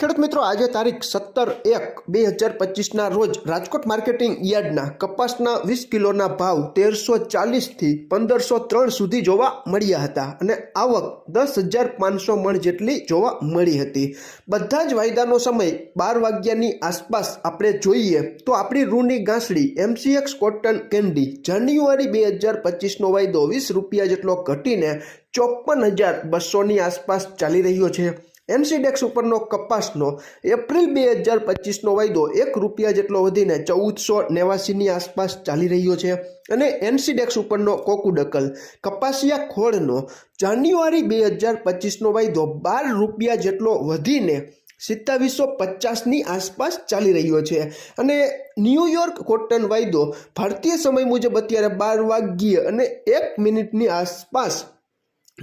ખેડૂત મિત્રો, આજે તારીખ સત્તર એક બે હજાર પચીસના રોજ રાજકોટ માર્કેટિંગ યાર્ડના કપાસના વીસ કિલોના ભાવ તેરસો ચાલીસથી પંદરસો ત્રણ સુધી જોવા મળ્યા હતા અને આવક દસ હજાર પાંચસો મણ જેટલી જોવા મળી હતી. બધા જ વાયદાનો સમય બાર વાગ્યાની આસપાસ આપણે જોઈએ તો આપણી રૂની ગાંસડી એમસીએક્સ કોટન કેન્ડી જાન્યુઆરી બે હજાર પચીસનો વાયદો વીસ રૂપિયા જેટલો ઘટીને ચોપન હજાર બસોની આસપાસ ચાલી રહ્યો છે. એમસીડેક્સ ઉપરનો કપાસનો એપ્રિલ બે હજાર પચીસનો વાયદો એક રૂપિયા જેટલો વધીને ચૌદસો નેવાસીની આસપાસ ચાલી રહ્યો છે. અને એનસીડેક્સ ઉપરનો કોકુડકલ કપાસિયા ખોળનો જાન્યુઆરી બે હજાર પચીસનો વાયદો બાર રૂપિયા જેટલો વધીને સિત્તાવીસો પચાસની આસપાસ ચાલી રહ્યો છે. અને ન્યૂયોર્ક કોટન વાયદો ભારતીય સમય મુજબ અત્યારે બાર વાગ્યે અને એક મિનિટની આસપાસ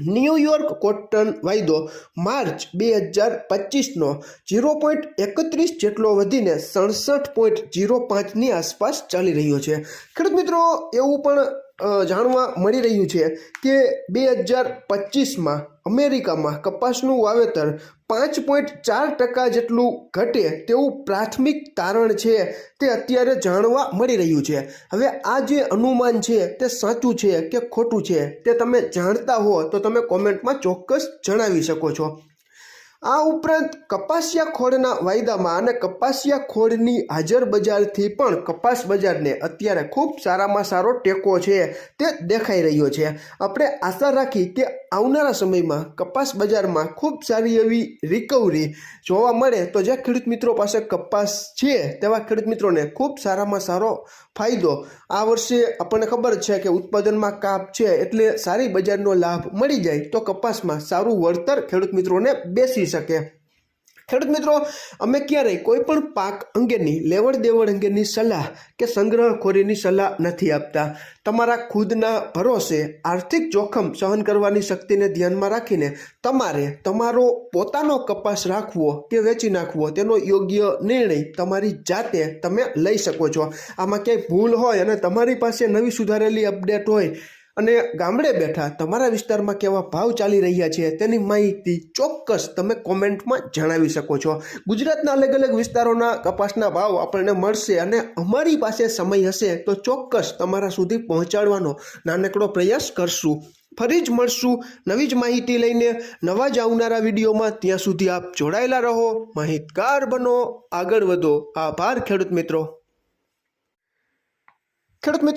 ન્યૂયોર્ક કોટન વાયદો માર્ચ બે હજાર પચીસનો ઝીરો પોઈન્ટ એકત્રીસ જેટલો વધીને સડસઠ પોઈન્ટ ઝીરો પાંચની આસપાસ ચાલી રહ્યો છે. ખેડૂત મિત્રો, એવું પણ જાણવા મળી રહ્યું છે કે બે હજાર પચીસમાં અમેરિકામાં કપાસનું વાવેતર પાંચ પોઈન્ટ ચાર ટકા જેટલું ઘટે તેવું પ્રાથમિક તારણ છે તે અત્યારે જાણવા મળી રહ્યું છે. હવે આ જે અનુમાન છે તે સાચું છે કે ખોટું છે તે તમે જાણતા હો તો તમે કોમેન્ટમાં ચોક્કસ જણાવી શકો છો. આ ઉપરાંત કપાસિયા ખોળના વાયદામાં અને કપાસિયા ખોળની હાજર બજારથી પણ કપાસ બજારને અત્યારે ખૂબ સારામાં સારો ટેકો છે તે દેખાઈ રહ્યો છે. આપણે આશા રાખી કે આવનારા સમયમાં કપાસ બજારમાં ખૂબ સારી એવી રિકવરી જોવા મળે તો જે ખેડૂત મિત્રો પાસે કપાસ છે તેવા ખેડૂત મિત્રોને ખૂબ સારામાં સારો ફાયદો. આ વર્ષે આપણને ખબર છે કે ઉત્પાદનમાં કાપ છે એટલે સારી બજારનો લાભ મળી જાય તો કપાસમાં સારું વળતર ખેડૂત મિત્રોને બેસી શકે. ખેડૂત મિત્રો, અમે ક્યારેય કોઈ પણ પાક અંગેની લેવડ દેવડ અંગેની સલાહ કે સંગ્રહખોરીની સલાહ નથી આપતા. તમારા ખુદના ભરોસે આર્થિક જોખમ સહન કરવાની શક્તિને ધ્યાનમાં રાખીને તમારે તમારો પોતાનો કપાસ રાખવો કે વેચી નાખવો, તેનો યોગ્ય નિર્ણય તમારી જાતે તમે લઈ શકો છો. આમાં ક્યાંય ભૂલ હોય અને તમારી પાસે નવી સુધારેલી અપડેટ હોય અને ગામડે બેઠા તમારા વિસ્તારમાં કેવા ભાવ ચાલી રહ્યા છે તેની માહિતી ચોક્કસ તમે કોમેન્ટમાં જણાવી શકો છો. ગુજરાતના અલગ અલગ વિસ્તારોના કપાસના ભાવ આપણને મળશે અને અમારી પાસે સમય હશે તો ચોક્કસ તમારા સુધી પહોંચાડવાનો નાનકડો પ્રયાસ કરશું. ફરી જ મળશું નવી જ માહિતી લઈને નવા જ આવનારા વિડીયોમાં. ત્યાં સુધી આપ જોડાયેલા રહો, માહિતગાર બનો, આગળ વધો. આભાર ખેડૂત મિત્રો. ખેડૂત મિત્રો